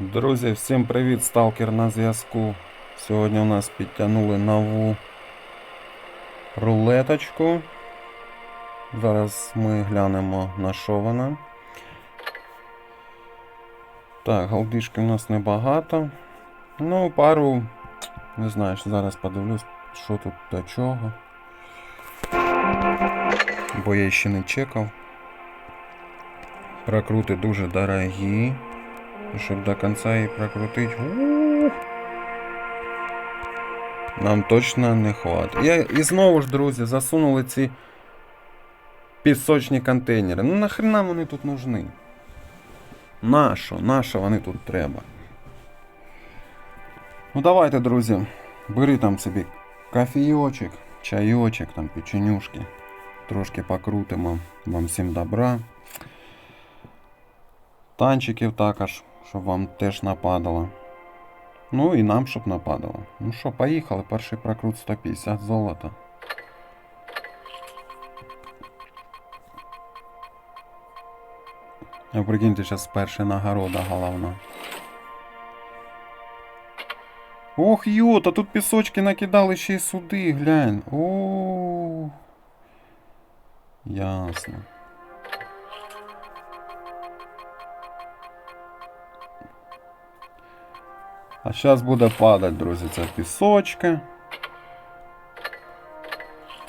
Друзі, всім привіт, сталкер на зв'язку. Сьогодні у нас підтягнули нову рулеточку. Зараз ми глянемо на що вона. Так, голдишки у нас небагато. Ну, пару. Не знаю, зараз подивлюсь, що тут до чого. Бо я ще не чекав. Прокрути дуже дорогі. І Щоб до кінця її прокрутити. ух, Нам точно не хватить. Я, і знову ж, друзі, засунули ці пісочні контейнери. Ну нахрена вони тут нужны? Нащо? Нащо вони тут треба? Ну давайте, друзі, бери там собі кофійочок, чайочок, там печенюшки. Трошки покрутимо. Вам всім добра. Танчиків також, Щоб вам теж нападало. Ну і нам, щоб нападало. Ну що, поїхали, перший прокрут 150 золота. А прикиньте, зараз перша нагорода головна. Ох, йота, тут пісочки накидали ще й сюди, глянь. О. Ясно. А зараз буде падати, друзі, ця пісочка.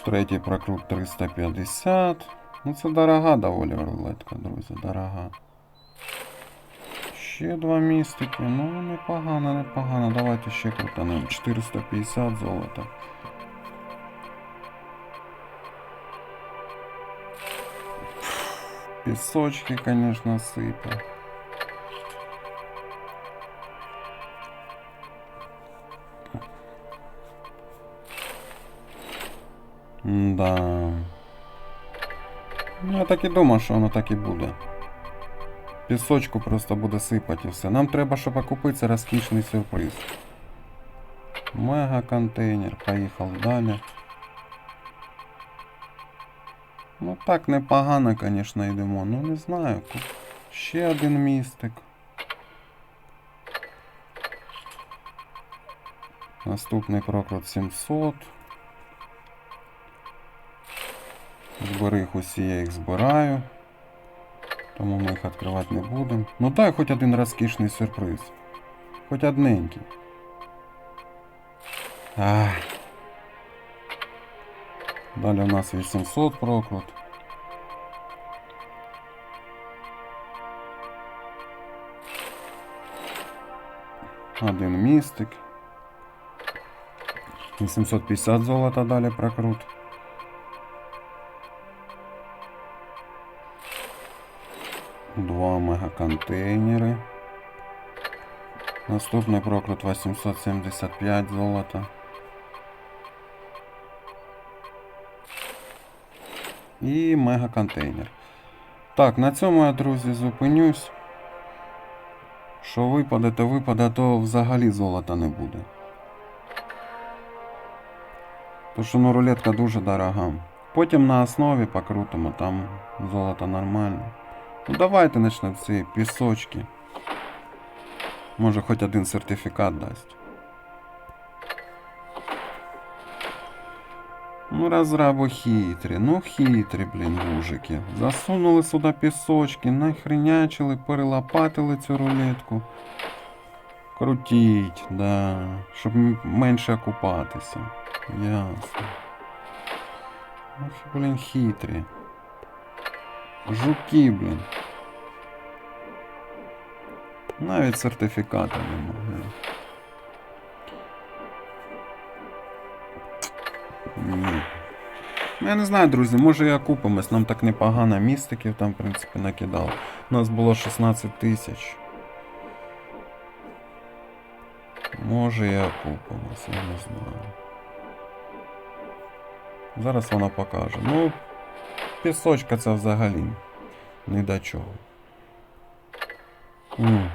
Третій прокрут 350. Ну це дорога доволі рулетка, друзі, дорога. Ще два містики. Ну, непогано, непогано. Давайте ще крутанемо. 450 золота. Пісочки, конечно, сипе. Да. Ну, я так і думав, що воно так і буде. Пісочку просто буде сипати і все. Нам треба, щоб окупитися розкішний сюрприз. Мега контейнер. Поїхав далі. Ну так непогано, звісно, йдемо. Ну не знаю. Ще один містик. Наступний прокрут 700. Збери їх усі, я їх збираю. Тому ми їх відкривати не будемо. Ну дай хоч один розкішний сюрприз. Хоч одненький. Ах. Далі у нас 800 прокрут. Один містик. 850 золота далі прокрут. Два мегаконтейнери. Наступний прокрут 875 золота. І мегаконтейнер. Так, на цьому я, друзі, зупинюсь. Що випаде, то випаде, то взагалі золота не буде. Тому що ну, рулетка дуже дорога. Потім на основі покрутимо, там золото нормально. Ну давайте почнемо ці пісочки. Може хоч один сертифікат дасть. Ну розраби хитрі, ну хитрі, блін, мужики. Засунули сюди пісочки, нахренячили, перелопатили цю рулетку. Крутіть, да. Щоб менше окупатися. Ясно. Ох, блін, хитрі. Жуки, блін. Навіть сертифіката немає. Ні. Ну, Я не знаю, друзі, може і окупимось. Нам так непогано містиків там, в принципі, накидало. У нас було 16 тисяч. Може і окупимось, я не знаю. Зараз вона покаже. Ну, пісочка це взагалі ні до чого. М,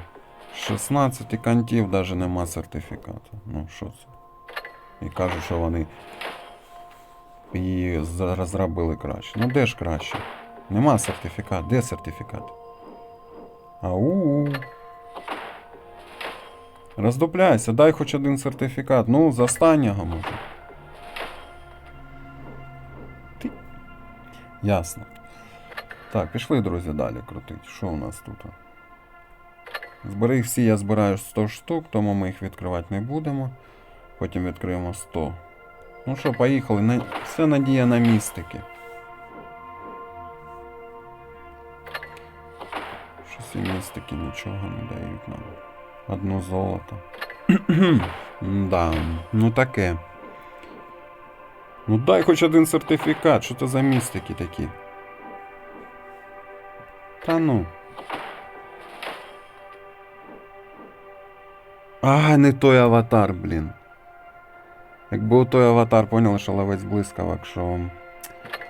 16 кантів навіть нема сертифікату. Ну, що це? І кажуть, що вони її розробили краще. Ну де ж краще? Нема сертифікат. Де сертифікат? Ау. Роздупляйся, дай хоч один сертифікат. Ну, з останнього може. Ти. Ясно. Так, пішли, друзі, далі крутить. Що у нас тут? Збери їх всі, я збираю 100 штук, тому ми їх відкривати не будемо. Потім відкриємо 100. Ну що, поїхали. На... Все надія на містики. Щось і містики нічого не дають нам. Одно золото. да, ну таке. Ну дай хоч один сертифікат, що це за містики такі? Та ну. А, не той аватар, блін. Якби у той аватар поняли, що ловець блискавок, що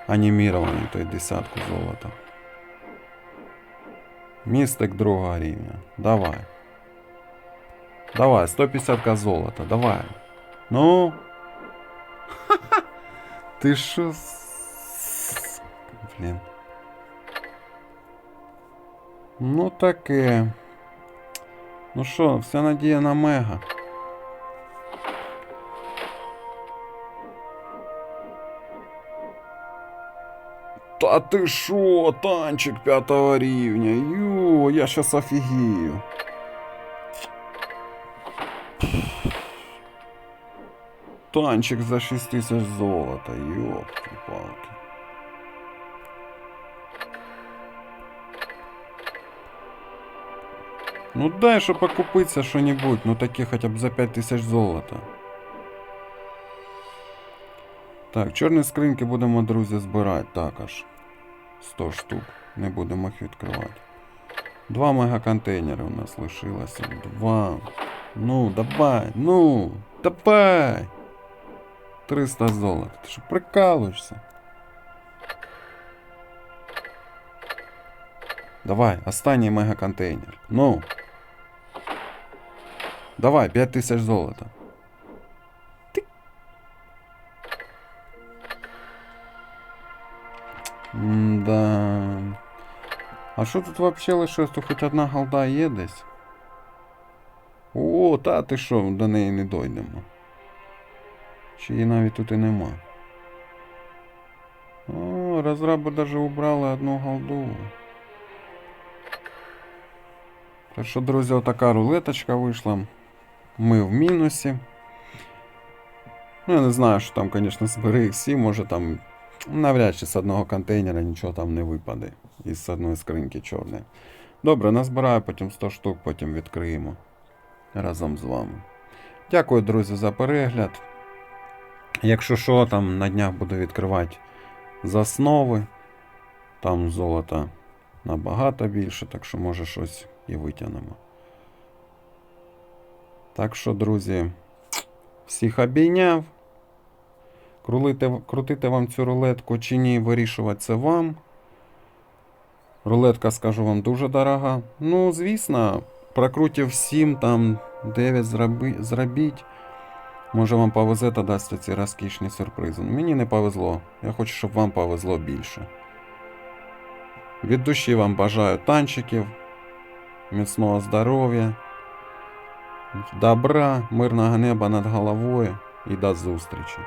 анімірований той десятку золота. Містик другого рівня. Давай. Давай, 150к золота, давай. Ну. Ти що? Блін. Ну таке. Ну що, вся надія на мега. Та ти шо, танчик п'ятого рівня. Ю, я щас офігію. Танчик за 6 тисяч золота, ёпки-палки. Ну дай, щоб покупиться що-нибудь, ну таке хоча б за 5 тисяч золота. Так, чорні скриньки будемо, друзі, збирати також. 100 штук. Не будемо їх відкривати. Два мегаконтейнери у нас лишилося. Два. Ну, давай, ну, давай. 300 золота. Ти що прикалуєшся? Давай, останній мегаконтейнер. Ну. Давай, 5000 золота. Ти. Да. А що тут вообще лишилось? Тут хоч одна голда є десь? О, та ти що, до неї не дойдемо. Чи її навіть тут і нема. О, розраби даже убрали одну голду. Так що, друзі, отака рулеточка вийшла. Ми в мінусі. Ну, я не знаю, що там, звісно, збери всі, може там навряд чи з одного контейнера нічого там не випаде. Із одної скриньки чорної. Добре, назбираю потім 100 штук, потім відкриємо разом з вами. Дякую, друзі, за перегляд. Якщо що, там на днях буду відкривати заснови. Там золота набагато більше, так що може щось і витягнемо. Так що, друзі, всіх обійняв. Крутити, крутити вам цю рулетку чи ні, вирішувати це вам. Рулетка, скажу вам, дуже дорога. Ну, звісно, прокрутив 7, там 9 зроби, зробіть. Може вам повезе та дасть ці розкішні сюрпризи. Ну, Мені не повезло. Я хочу, щоб вам повезло більше. Від душі вам бажаю танчиків, міцного здоров'я, добра, мирного неба над головою і до зустрічі.